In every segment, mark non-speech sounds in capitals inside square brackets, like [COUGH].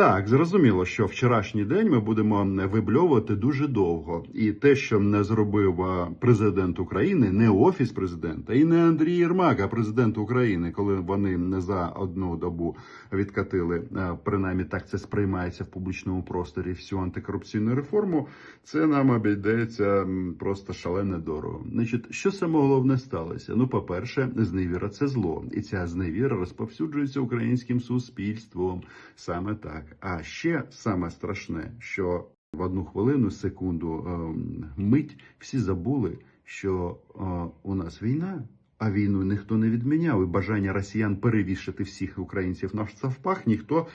Так, зрозуміло, що вчорашній день ми будемо вибльовувати дуже довго. І те, що не зробив президент України, не офіс президента, і не Андрій Єрмак, а президент України, коли вони не за одну добу відкатили, а, принаймні так це сприймається в публічному просторі всю антикорупційну реформу. Це нам обійдеться просто шалено дорого. Значить, що саме головне сталося? Ну, по-перше, зневіра це зло, і ця зневіра розповсюджується українським суспільством. Саме так. А ще саме страшне, що в одну хвилину, секунду, ем, мить всі забули, що е, у нас війна. А війну ніхто не відміняв, і бажання росіян перевішати всіх українців на стовпах ніхто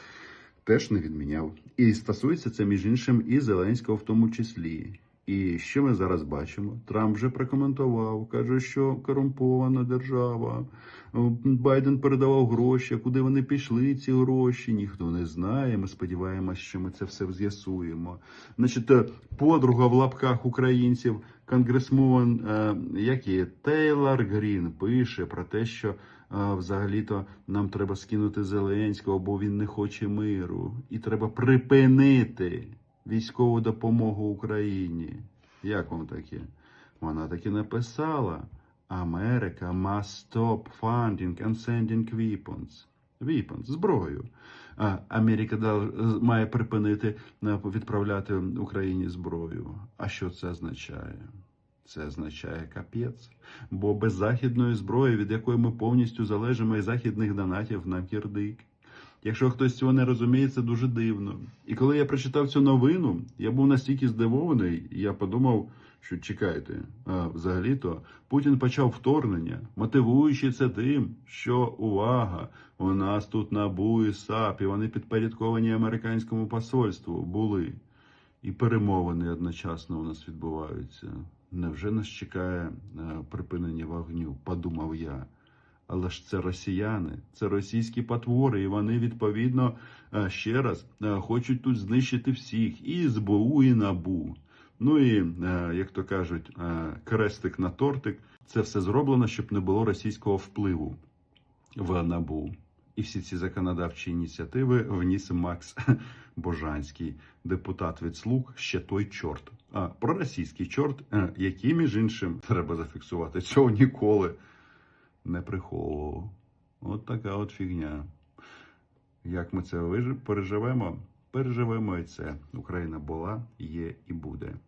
теж не відміняв. І стосується це між іншим і Зеленського в тому числі. І що ми зараз бачимо? Трамп вже прокоментував, каже, що корумпована держава. Байден передавав гроші. Куди вони пішли, ці гроші? Ніхто не знає. Ми сподіваємося, що ми це все з'ясуємо. Значить, е, подруга в лапках українців, конгресмован, е, як є Тейлор Грін, пише про те, що е, взагалі-то нам треба скинути Зеленського, бо він не хоче миру, і треба припинити військову допомогу Україні. Як вам таке? Вона таки написала: Америка must stop funding and sending weapons. Weapons, зброю. А Америка має припинити е, відправляти Україні зброю. А що це означає? Це означає капець. Бо без західної зброї, від якої ми повністю залежимо і західних донатів на кірдик. Якщо хтось цього не розуміє, це дуже дивно. І коли я прочитав цю новину, я був настільки здивований, я подумав, що чекайте, а, взагалі-то Путін почав вторгнення, мотивуючи це тим, що увага, у нас тут НАБУ і САП, і вони підпорядковані американському посольству були. І перемовини одночасно у нас відбуваються. Невже нас чекає е, припинення вогню? Подумав я. Але ж це росіяни, це російські потвори, і вони відповідно е, ще раз е, хочуть тут знищити всіх і СБУ, і НАБУ. Ну і е, як то кажуть, крестик на тортик. Це все зроблено, щоб не було російського впливу в НАБУ. І всі ці законодавчі ініціативи вніс Макс [LAUGHS] Божанський, депутат від слуг, ще той чорт. А проросійський чорт, е, який, між іншим, [LAUGHS] треба зафіксувати, цього ніколи не приховував. От така от фігня. Як ми це переживемо? Переживемо і це. Україна була, є і буде.